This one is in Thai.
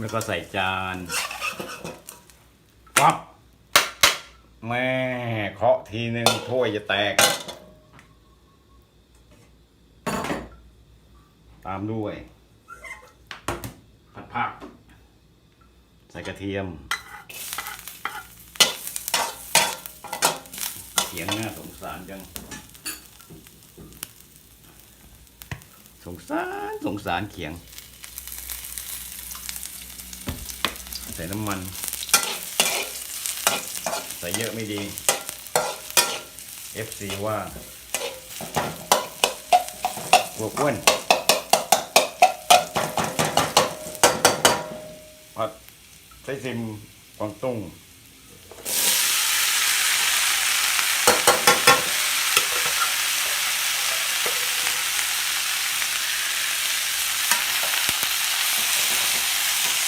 แล้วก็ใส่จานปั๊บแม่เคาะทีหนึ่งถ้วยจะแตก ตามด้วย ผัดผัก ใส่กระเทียมเสียงน่าสงสารจัง สงสาร สงสารเขียง ใส่น้ำมัน ใส่เยอะไม่ดี FC ว่าวกอ้วนผัดใส่ซิมกวางตุ้ง